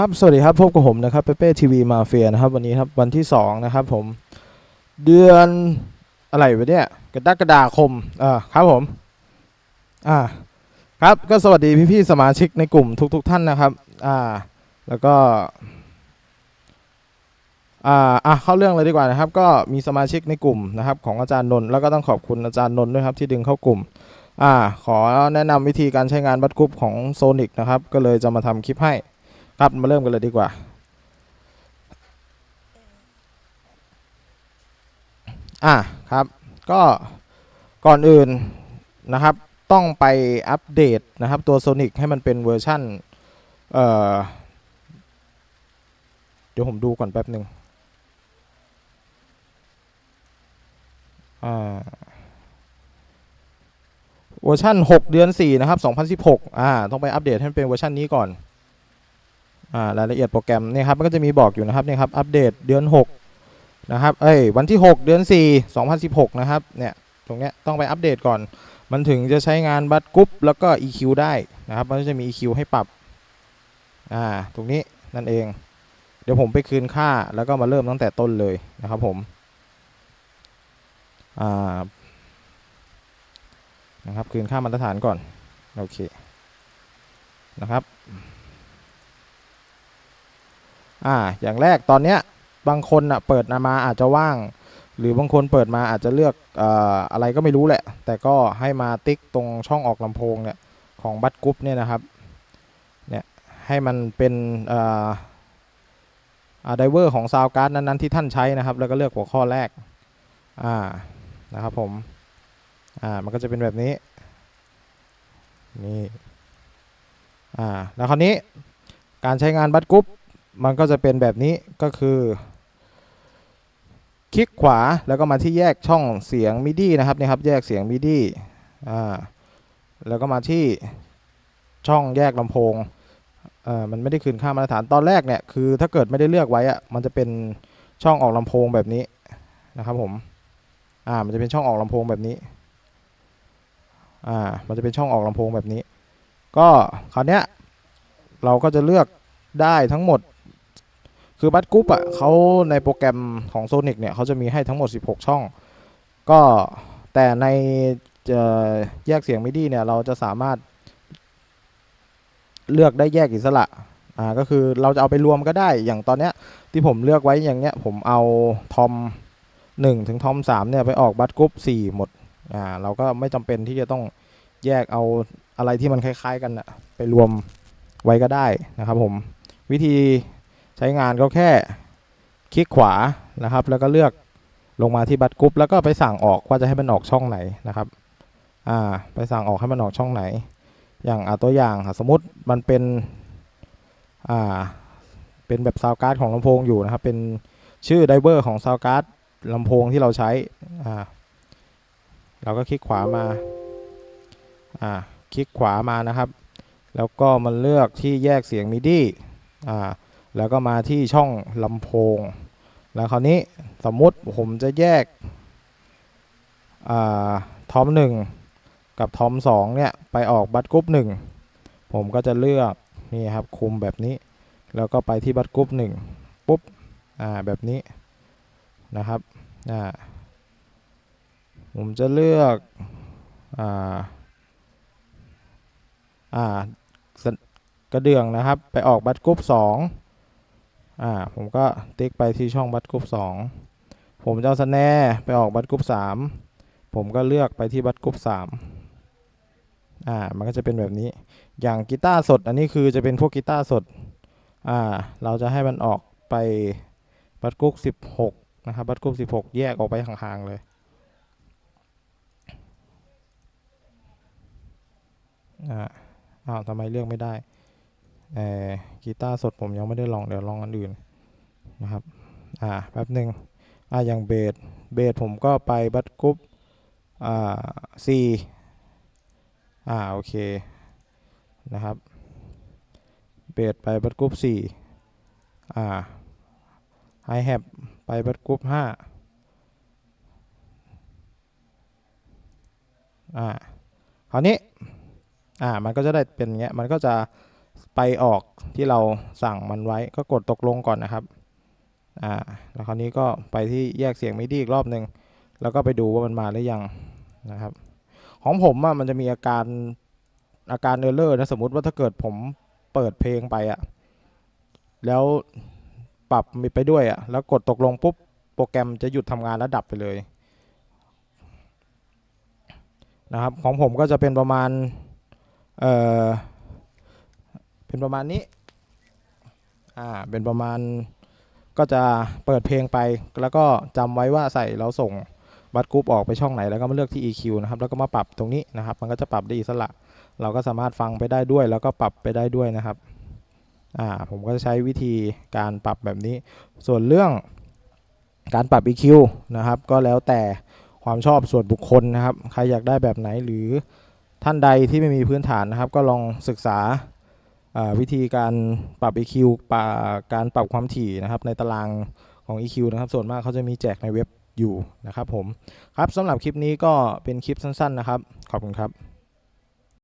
ครับสวัสดีครับพบกับผมนะครับเปเป้ทีวีมาเฟียนะครับวันนี้ครับวันที่สองนะครับผมเดือนอะไรวะเนี่ยกรกฎาคมอ่าครับผมอ่าครับก็สวัสดีพี่ๆสมาชิกในกลุ่มทุก ๆ ท่านนะครับอ่าแล้วก็อ่าอะเข้าเรื่องเลยดีกว่านะครับ ก็มีสมาชิกในกลุ่มนะครับของอาจารย์นนท์แล้วก็ต้องขอบคุณอาจารย์นนท์ด้วยครับที่ดึงเข้ากลุ่มอ่าขอแนะนำวิธีการใช้งานบัตรกรุ๊ปของโซนิกนะครับก็เลยจะมาทำคลิปให้ ครับมาเริ่มกันเลยดีกว่า อะครับ ก็ก่อนอื่นนะครับ ต้องไปอัปเดตนะครับ ตัว Sonic ให้มันเป็นเวอร์ชั่นเอ่อเดี๋ยวผมดูก่อนแป๊บหนึ่งเวอร์ชัน6 เดือน 4 นะครับ 2016 อ่า ต้องไปอัปเดตให้มันเป็นเวอร์ชันนี้ก่อน รายละเอียดโปรแกรมนี่ครับมันก็จะมีบอกอยู่นะครับนี่ครับอัปเดตเดือน 6 นะครับเอ้ยวันที่ 6 เดือน 4 2016 นะครับเนี่ยตรงเนี้ยต้องไปอัปเดตก่อน มันถึงจะใช้งานบัตรกรุ๊ปแล้วก็ EQ ได้นะครับมันจะมี EQ ให้ปรับอ่าตรงนี้นั่นเอง เดี๋ยวผมไปคืนค่าแล้วก็มาเริ่มตั้งแต่ต้นเลยนะครับผมอ่านะครับคืนค่ามาตรฐานก่อนโอเคนะครับ อ่าอย่างแรกตอนเนี้ยบางคนอะเปิดมาอาจจะว่าง หรือบางคนเปิดมาอาจจะเลือกอ่ออะไรก็ไม่รู้แหละ แต่ก็ให้มาติ๊กตรงช่องออกลำโพงเนี่ยของบัตกรุ๊ปเนี่ยนะครับเนี่ยให้มันเป็นอ่อไดเวอร์ของซาวการ์ดนั้นๆที่ท่านใช้นะครับ แล้วก็เลือกหัวข้อแรกอ่านะครับผมอ่ามันก็จะเป็นแบบนี้นี่อ่าแล้วคราวนี้การใช้งานบัตกรุ๊ป มันก็จะเป็นแบบนี้ก็คือ คลิกขวาแล้วก็มาที่แยกช่องเสียงมิดี้นะครับนี่ครับแยกเสียงมิดี้อ่าแล้วก็มาที่ช่องแยกลำโพงอ่ามันไม่ได้คืนค่ามาตรฐานตอนแรกเนี่ยคือถ้าเกิดไม่ได้เลือกไว้อะมันจะเป็นช่องออกลำโพงแบบนี้นะครับผมอ่ามันจะเป็นช่องออกลำโพงแบบนี้อ่ามันจะเป็นช่องออกลำโพงแบบนี้ ก็คราวเนี้ยเราก็จะเลือกได้ทั้งหมด คือบัตกรุ๊ปอะเขาในโปรแกรมของ Sonic เนี่ยเขาจะมีให้ทั้งหมด 16 ช่อง ก็แต่ในแยกเสียงมิดีเนี่ยเราจะสามารถเลือกได้แยกอิสระอ่าก็คือเราจะเอาไปรวมก็ได้อย่างตอนเนี้ยที่ผมเลือกไว้อย่างเนี้ยผมเอาทอม1ถึงทอม3เนี่ยไปออกบัตกรุ๊ป4หมดอ่าเราก็ไม่จำเป็นที่จะต้องแยกเอาอะไรที่มันคล้าย ๆ กันอะไปรวมไว้ก็ได้นะครับผมวิธี ใช้งานก็แค่คลิกขวานะครับ แล้วก็เลือกลงมาที่บัตรกรุ๊ปแล้วก็ไปสั่งออกว่าจะให้มันออกช่องไหนนะครับอ่าไปสั่งออกให้มันออกช่องไหน อย่างอ่าตัวอย่างสมมติมันเป็นอ่าเป็นแบบซาวการ์ดของลำโพงอยู่นะครับ เป็นชื่อไดเวอร์ของซาวการ์ดลำโพงที่เราใช้อ่าเราก็คลิกขวามาอ่าคลิกขวามานะครับ แล้วก็มันเลือกที่แยกเสียงมิดี้อ่า แล้วก็มาที่ช่องลำโพง แล้วคราวนี้สมมุติผมจะแยกอทอมหนึ่งกับทอมสองเนี่ย ไปออกบัตกรุ๊ปหนึ่งผมก็จะเลือกนี่ครับคุมแบบนี้ แล้วก็ไปที่บัตกรุ๊ปหนึ่งปุ๊บอ่าแบบนี้นะครับอ่าผมจะเลือกอ่าอ่ากระเดื่องนะครับ ไปออกบัตรกรุ๊ปสอง อ่าผมก็ติ๊กไปที่ช่องบัตรกรุ๊ปสองผมจะเอาสแนร์ไปออกบัตรกรุ๊ปสามผมก็เลือกไปที่บัตรกรุ๊ปสามอ่ามันก็จะเป็นแบบนี้อย่างกีตาร์สดอันนี้คือจะเป็นพวกกีตาร์สดอ่าเราจะให้มันออกไปบัตรกรุ๊ปสิบหกนะครับบัตรกรุ๊ปสิบหกแยกออกไปห่างๆเลยอ่าอ้าวทำไมเลือกไม่ได้ กีตาร์สดผมยังไม่ได้ลองเดี๋ยวลองอันอื่นนะครับอ่าแป๊บหนึ่งอ่าอย่างเบสเบสผมก็ไปบัตกรุ๊ปอ่า C อ่าโอเคนะครับเบสไปบัตกรุ๊ป4อ่าไฮแฮปไปบัตกรุ๊ป5อ่าคราวนี้อ่ามันก็จะได้เป็นเงี้ยมันก็จะ ไปออกที่เราสั่งมันไว้ก็กดตกลงก่อนนะครับอ่าแล้วคราวนี้ก็ไปที่แยกเสียงมิดีอีกรอบหนึ่งแล้วก็ไปดูว่ามันมาหรือยังนะครับ ของผมอะมันจะมีอาการอาการเออร์เลอร์นะสมมุติว่าถ้าเกิดผมเปิดเพลงไปอะแล้วปรับมีไปด้วยอะแล้วกดตกลงปุ๊บโปรแกรมจะหยุดทำงานแล้วดับไปเลยนะครับของผมก็จะเป็นประมาณเอ่อ เป็นประมาณนี้ อ่า เป็นประมาณ ก็จะเปิดเพลงไป แล้วก็จำไว้ว่าใส่เราส่งบัตรกรุ๊ปออกไปช่องไหน แล้วก็มาเลือกที่ EQ นะครับ แล้วก็มาปรับตรงนี้นะครับ มันก็จะปรับได้อิสระ เราก็สามารถฟังไปได้ด้วย แล้วก็ปรับไปได้ด้วยนะครับ อ่า ผมก็จะใช้วิธีการปรับแบบนี้ ส่วนเรื่องการปรับ EQ นะครับ ก็แล้วแต่ความชอบส่วนบุคคลนะครับ ใครอยากได้แบบไหนหรือท่านใดที่ไม่มีพื้นฐานนะครับ ก็ลองศึกษา วิธีการปรับ EQ ปรับการปรับความถี่นะครับในตารางของ EQ นะครับ ส่วนมากเขาจะมีแจกในเว็บอยู่นะครับผม ครับสำหรับคลิปนี้ก็เป็นคลิปสั้น ๆ นะครับ ขอบคุณครับ